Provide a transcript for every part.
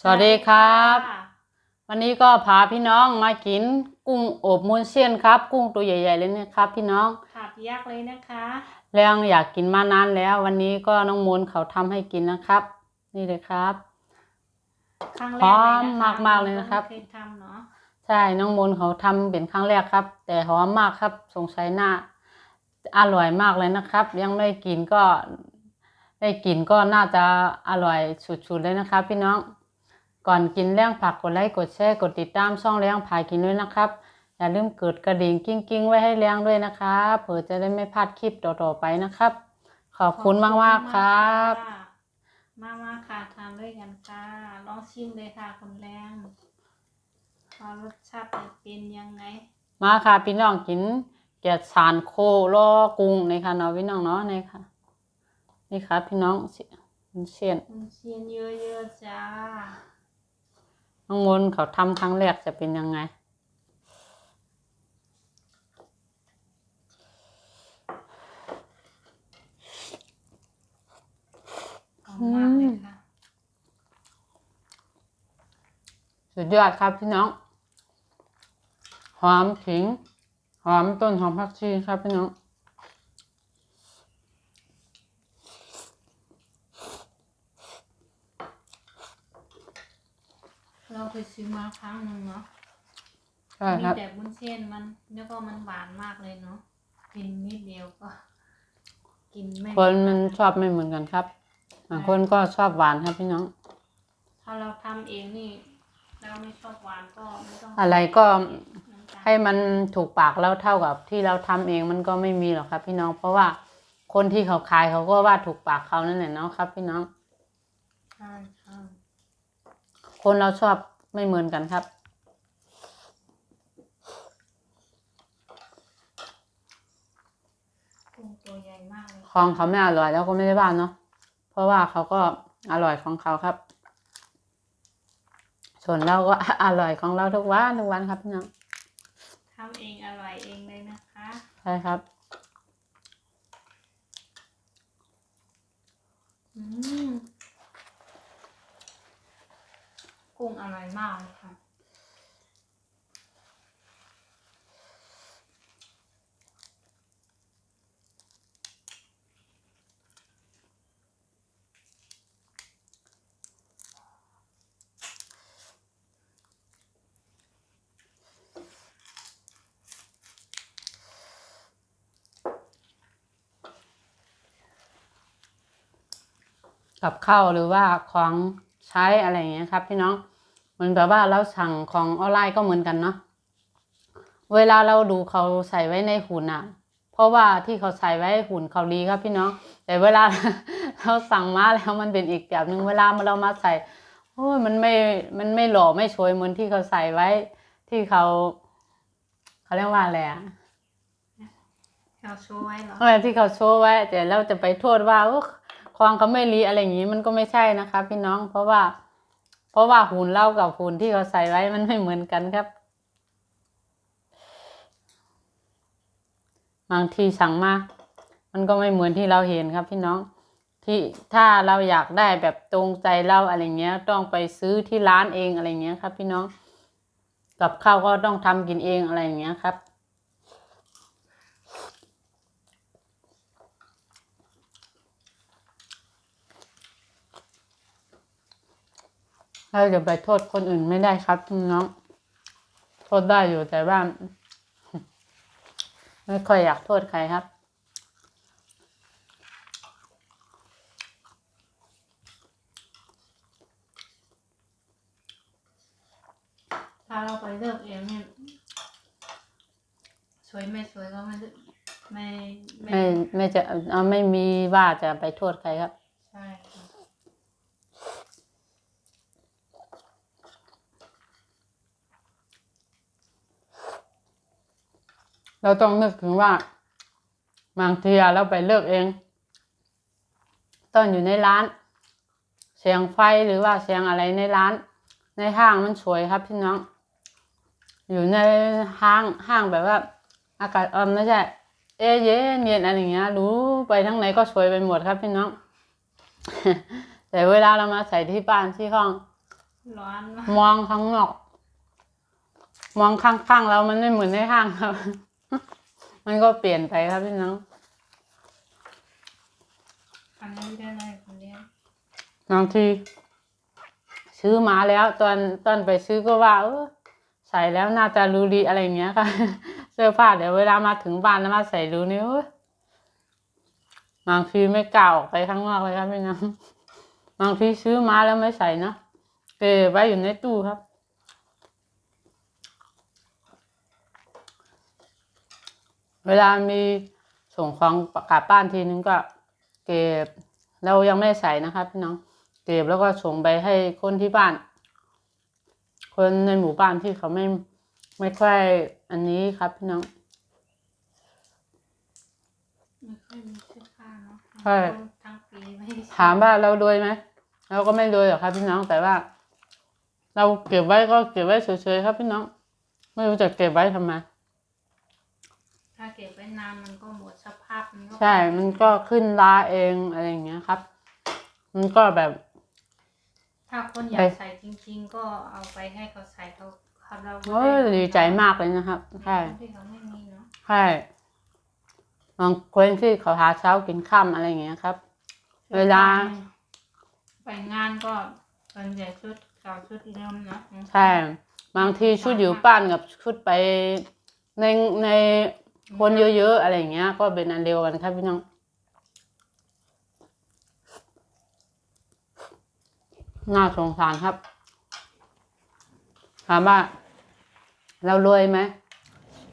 สวัสดีครับ วันนี้ก็พาพี่น้องมากินกุ้งอบมุนเซียนครับ กุ้งตัวใหญ่ ๆ เลยนะครับ พี่น้องค่ะพี่ยักษ์เลยนะคะแรงอยากกินมานานแล้ว วันนี้ก็น้องมูลเขาทำให้กินนะครับ นี่เลยครับครั้งแรพร้กอเลยมนะคะมากๆเลยนะครับไม่เคยทำเนาะใช่น้องมูลเขาทำเป็นครั้งแรกครับ แต่หอมมากครับ สงสัยหน้าอร่อยมากเลยนะครับ ยังไม่กินก็ได้กินก็น่าจะอร่อยสุดๆเลยนะครับ พี่น้อง ก่อนกินเรื่องผักกดไลค์กดแชร์กดติดตามช่องเลี้ยงผายกินด้วยนะครับ อย่าลืมกดกระดิ่งกิ้งกิ้งๆไว้ให้เลี้ยงด้วยนะครับเผื่อจะได้ไม่พลาดคลิปต่อๆไปนะครับ ขอบคุณมากๆครับะมามาค่ะทานด้วยกันค่ะลองชิมเลยค่ะคุณแรงว่ารสชาติจะเป็นยังไง มาค่ะพี่น้องกินแกะสานโคลอกุ้งนี่ค่ะเนาะพี่น้องเนาะนี่ค่ะ นี่ครับพี่น้องเชียนมันเชียนเยอะๆจ้า น้องมนต์เขาทำครั้งแรกจะเป็นยังไง หอมมากเลยค่ะ สุดยอดครับพี่น้อง หอมขิง หอมต้นหอมผักชีครับพี่น้อง เราเคยซื้อมาครั้งหนึ่งเนาะใช่มีครับ แต่บุ้นเส้นมันแล้วก็มันหวานมากเลยเนาะกินนิดเดียวก็ กินไม่หมดคนมันชอบไม่เหมือนกันครับบางคนก็ชอบหวานครับพี่น้อง ถ้าเราทำเองนี่ เราไม่ชอบหวานก็ไม่ต้องอะไรก็น้ำตาลให้มันถูกปากแล้วเท่ากับที่เราทำเองมันก็ไม่มีหรอกครับ พี่น้อง เพราะว่าคนที่เขาขายเขาก็ว่าถูกปากเขานั่นแหละเนาะครับ พี่น้อง ใช่ค่ะคนเราชอบ ไม่เหมือนกันครับกุ้งตัวใหญ่มากเลยของเขาไม่อร่อยแล้วก็ไม่ได้บ้านเนาะเพราะว่าเขาก็อร่อยของเขาครับ ส่วนเราก็อร่อยของเราทุกวันทุกวันครับพี่น้องทำเองอร่อยเองเลยนะคะใช่ครับ อืม กุ้งอร่อยมากเลยค่ะ กับข้าวหรือว่าของ ใช้อะไรอย่างเงี้ยครับ พี่น้องเหมือนแบบว่าเราสั่งของออนไลน์ก็เหมือนกันเนาะเวลาเราดูเขาใส่ไว้ในหุ่นอะเพราะว่าที่เขาใส่ไว้หุ่นเขาดีครับพี่น้อง แต่เวลาเราสั่งมาแล้วมันเป็นอีกแบบหนึ่งเวลาเรามาใส่โอ้ยมันไม่ มันไม่หล่อไม่สวยเหมือนที่เขาใส่ไว้ ที่เขาเขาเรียกว่าอะไรอะเราโชว์ไว้เหรออะไรที่เขาโชว์ไว้ แต่เราจะไปโทษว่าโอ้ ควางเขาไม่รีอะไรอย่างนี้มันก็ไม่ใช่นะคะ พี่น้องเพราะว่า เพราะว่าหุ่นเล่ากับหุ่นที่เขาใส่ไว้มันไม่เหมือนกันครับ บางทีสั่งมา มันก็ไม่เหมือนที่เราเห็นครับ พี่น้องที่ถ้าเราอยากได้แบบตรงใจเราอะไรเงี้ย ต้องไปซื้อที่ร้านเองอะไรเงี้ยครับ พี่น้องกับข้าวก็ต้องทำกินเองอะไรอย่างเงี้ยครับ เราจะไปโทษคนอื่นไม่ได้ครับพี่น้อง โทษได้อยู่แต่ว่า ไม่ค่อยอยากโทษใครครับถ้าเราไปเลือกเองเนี่ยสวยไม่สวยก็ไม่รู้ไม่ไม่ไม่ไม่จะเอาไม่มีว่าจะไปโทษใครครับ ใช่ค่ะ เราต้องนึกถึงว่าบางทีอะเราไปเลือกเอง ตอนอยู่ในร้าน เสียงไฟหรือว่าเสียงอะไรในร้าน ในห้างมันสวยครับพี่น้อง อยู่ในห้างห้างแบบว่า อากาศเอมไม่ใช่เอะเย็นเย็นอะไรอย่างเงี้ยรู้ไปทั้งไหนก็สวยไปหมดครับพี่น้อง แต่เวลาเรามาใส่ที่บ้านที่ห้องโร้อนมากมองข้างนอก มองข้างๆแล้วมันไม่เหมือนในห้างครับ มันก็เปลี่ยนไปครับพี่น้องอันนี้ได้เลยคนเดียวบางทีซื้อมาแล้ว ตอนตอนไปซื้อก็ว่าเออใส่แล้วน่าจะรู้ดีอะไรอย่างเงี้ยค่ะ เสื้อผ้าเดี๋ยวเวลามาถึงบ้านแล้วมาใส่ดูนี่โอ้ยบางทีไม่กล้าออกไปข้างนอกเลยครับพี่น้องบางทีซื้อมาแล้วไม่ใส่เนอะเก็บไว้อยู่ในตู้ครับ เวลามีส่งของกลับบ้านทีนึงก็เก็บเรายังไม่ได้ใส่นะครับพี่น้องเก็บแล้วก็ส่งไปให้คนที่บ้าน คนในหมู่บ้านที่เขาไม่ไม่ค่อยอันนี้ครับพี่น้องไม่ค่อยมีเสื้อผ้าเนาะใช่ทั้งปีไม่ได้ซื้อถามว่าเรารวยไหมเราก็ไม่รวยหรอกครับพี่น้องแต่ว่า เราเก็บไว้ก็เก็บไว้เฉยๆครับพี่น้อง ไม่รู้จะเก็บไว้ทำไม ถ้าเก็บไว้นานมันก็หมดสภาพมันก็ใช่ มันก็ขึ้นลาเองอะไรอย่างเงี้ยครับ มันก็แบบ ถ้าคนอยาไปกใส่จริง ๆ ก็เอาไปให้เขาใส่เขาเขาเราก็โอ้ยไดีใจมากเลยนะครับ ใช่คนที่เขาไม่มีเนาะใช่บางคนที่เขาหาเช้ากินค่ำอะไรอย่างเงี้ยครับ เวลา ไปงานก็ส่วนใหญ่ชุดเก่าชุดเดิมเนาะใช่ บางทีชุดอยู่บ้านกับชุดไปในใน คนเยอะๆอะไรอย่างเงี้ย ก็เป็นอันเดียวกันครับพี่น้องน่าสงสารครับ ถามว่า เรารวยไหม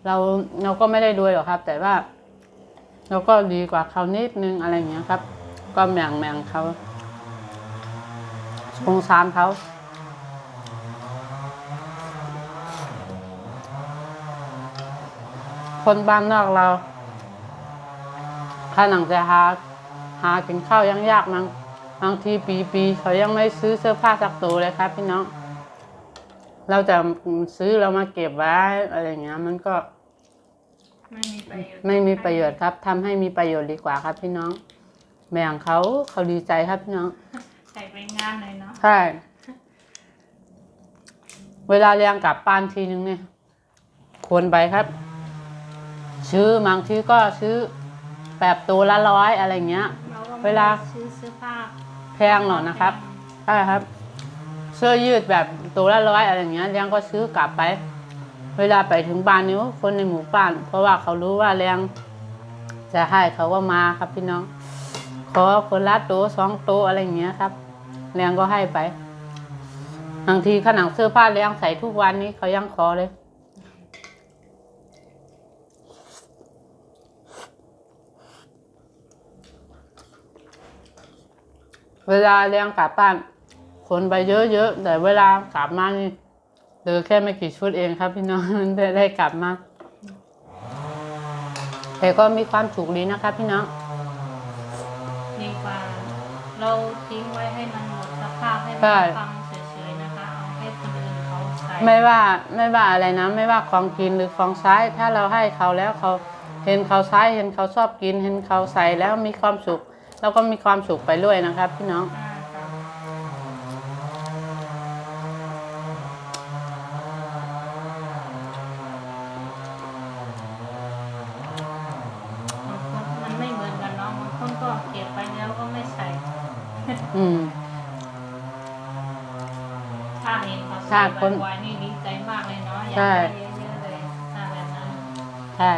เราเราก็ไม่ได้รวยหรอกครับ แต่ว่า เราก็ดีกว่าเขานิดนึงอะไรอย่างเงี้ยครับ ก็แบ่งแบ่งเขาสงสารเขา คนบ้านนอกเราถ้าหนังจะหาหากินข้าวยังยากมั้งบางทีปีปีๆเขายังไม่ซื้อเสื้อผ้าสักตัวเลยครับ พี่น้อง เราจะซื้อเรามาเก็บไว้อะไรอย่างเงี้ย มันก็ไม่มีประโยชน์ไม่มีประโยชน์ครับทำให้มีประโยชน์ดีกว่าครับพี่น้อง แบ่งเขาเขาดีใจครับพี่น้องใส่ไปงานเลยเนาะใช่เวลาเรียงกลับบ้านทีนึงเนี่ยควรไปครับ ซื้อบางทีก็ซื้อแบบตัวละร้อยอะไรเงี้ยเราก็เวลา ซื้อเสื้อผ้าแพงหน่อยนะครับใช่ครับ เสื้อยืดแบบตัวละร้อยอะไรเงี้ยเลี้ยงก็ซื้อกลับไป เวลาไปถึงบ้านนี้คนในหมู่บ้าน เพราะว่าเขารู้ว่าเลี้ยงจะให้เขาก็มาครับพี่น้อง ขอคนละโต๊ะสองโต๊ะอะไรเงี้ยครับเลี้ยงก็ให้ไปบางทีขนังเสื้อผ้าเลี้ยงใส่ทุกวันนี้เขายังขอเลย เวลาเลี้ยงกลับบ้านคนไปเยอะๆแต่เวลากลับมานี่เหลือแค่ไม่กี่ชุดเองครับ พี่น้องได้ได้กลับมาแต่ก็มีความสุขดีนะครับพี่น้องดีกว่าเราทิ้งไว้ให้มันหมดสภาพให้ใช่มันฟังเฉยๆนะคะเอาให้คนอื่นเขาใส่ไม่ว่าไม่ว่าอะไรนะ ไม่ว่าของกินหรือของใช้ถ้าเราให้เขาแล้วเขาเห็นเขาใช้เห็นเขาชอบกิน เห็นเขาใส่แล้วมีความสุข เราก็มีความสุขไปด้วยนะครับ พี่น้องอ่าค่ะบางคนมันไม่เหมือนกันเนาะบางคนก็เก็บไปแล้วก็ไม่ใส่อืม ถ้าเห็นเขาถ้าใส่คนบ่อยๆนี่ดีใจมากเลยเนาะอยากใช่ได้เยอะๆเลยถ้าแบบนั้นใช่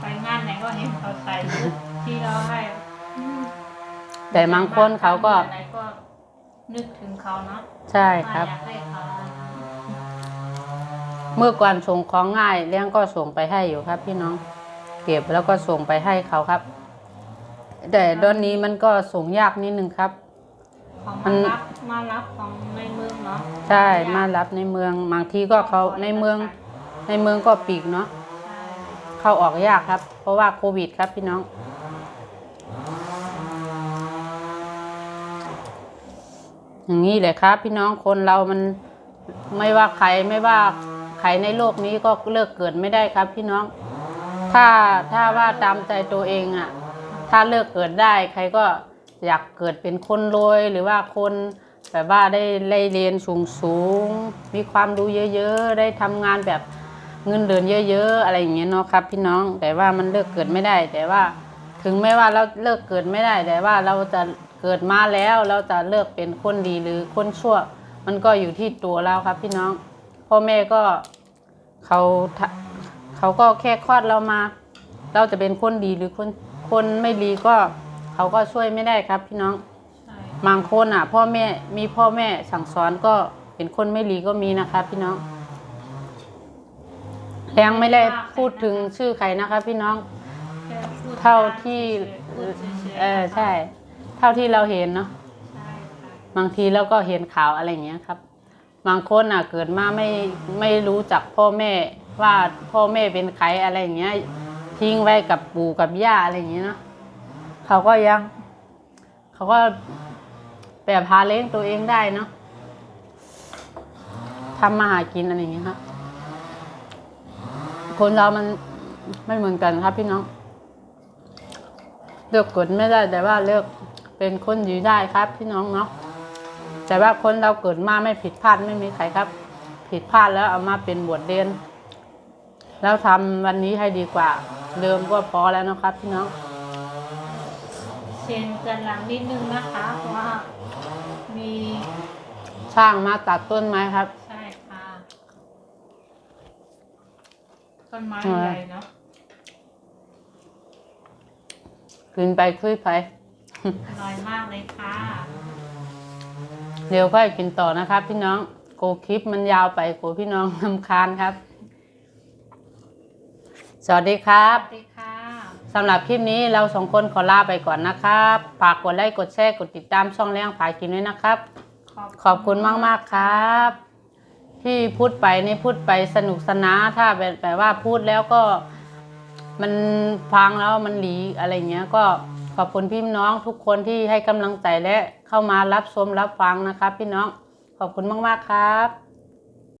ไปงานไหนก็เห็นเขาใส่ชุดที่เราให้อืม แต่บางคนเขาก็ไหนก็นึกถึงเขาเนาะใช่ครับ ว่าอยากให้เขาเมื่อก่อนส่งของง่ายเลี้ยงก็ส่งไปให้อยู่ครับ พี่น้อง เก็บแล้วก็ส่งไปให้เขาครับ แต่ตอนนี้มันก็ส่งยากนิดนึงครับ ของมัมานรับมารับของในเมืองเนาะใช่มารับในเมืองบางทีก็เขาในเมือง ในเมืองก็ปีกเนาะใช่เข้าออกยากครับ เพราะว่าโควิดครับพี่น้อง อย่างนี้แหละครับ พี่น้องคนเรามันไม่ว่าใครไม่ว่าใครในโลกนี้ก็เลิกเกิดไม่ได้ครับ พี่น้อง ถ้าถ้าว่าตามใจตัวเองอะ่ะ ถ้าเลิกเกิดได้ ใครก็อยากเกิดเป็นคนรวยหรือว่าคนแบบว่าได้ได้เรียนสูงสูงมีความรู้เยอะ ๆ ได้ทำงานแบบเงินเดือนเยอะ ๆ อะไรอย่างเงี้ยเนาะครับ พี่น้องแต่ว่ามันเลิกเกิดไม่ได้ แต่ว่าถึงแม้ว่าเราเลิกเกิดไม่ได้ แต่ว่าเราจะ เกิดมาแล้วเราจะเลิกเป็นคนดีหรือคนชั่ว มันก็อยู่ที่ตัวเราครับ พี่น้อง พ่อแม่ก็เขาทะเขาก็แค่คลอดเรามา เราจะเป็นคนดีหรือคนคนไม่ดีก็ เขาก็ช่วยไม่ได้ครับ พี่น้องใช่บางคนอะ พ่อแม่มีพ่อแม่สั่งสอนก็เป็นคนไม่ดีก็มีนะครับพี่น้องแรงไม่ได้พูดถึงชื่อใครนะคะ พี่น้องแค่พูดเท่าที่พูดฉยๆเออใช่เท่าที่เราเห็นเนาะใช่ค่ะบางทีเราก็เห็นข่าวอะไรอย่างเงี้ยครับ บางคนอะเกิดมาไม่ไม่รู้จักพ่อแม่ว่าพ่อแม่เป็นใครอะไรอย่างเงี้ย ทิ้งไว้กับปู่กับย่าอะไรอย่างเงี้ยเนาะเขาก็ยัง เขาก็แบบพาเลี้ยงตัวเองได้เนาะทำมาหากินอะไรอย่างเงี้ยครับคนเรามันไม่เหมือนกันครับพี่น้องเลือกกดไม่ได้แต่ว่าเลือก เป็นคนดีได้ครับ พี่น้องเนาะแต่ว่าคนเราเกิดมาไม่ผิดพลาดไม่มีใครครับ ผิดพลาดแล้วเอามาเป็นบทเรียนแล้วทำวันนี้ให้ดีกว่าเดิมก็พอแล้วนะครับพี่น้องเชนกันหลังนิดนึงนะคะเพราะว่ามีช่างมาตัดต้นไม้ครับ ใช่ค่ะต้นไม้อ่าใหญ่เนาะขึ้นไปคุยไป อร่อยมากเลยค่ะ เดี๋ยวค่อยกินต่อนะครับ พี่น้องโกคลิปมันยาวไปกลัวพี่น้องลำคาญครับ สวัสดีครับสวัสดีค่ะ สำหรับคลิปนี้เราสองคนขอลาไปก่อนนะครับ ฝากกดไลค์กดแชร์กดติดตามช่องเลี้ยงผากินด้วยนะครับ ขอบคุณมากๆครับ ที่พูดไปนี่พูดไปสนุกสนานถ้าแบบแบบว่าพูดแล้วก็ มันฟังแล้วมันหลีอะไรเงี้ยก็ ขอบคุณพี่น้องทุกคนที่ให้กำลังใจและเข้ามารับชมรับฟังนะครับ พี่น้องขอบคุณมากๆครับ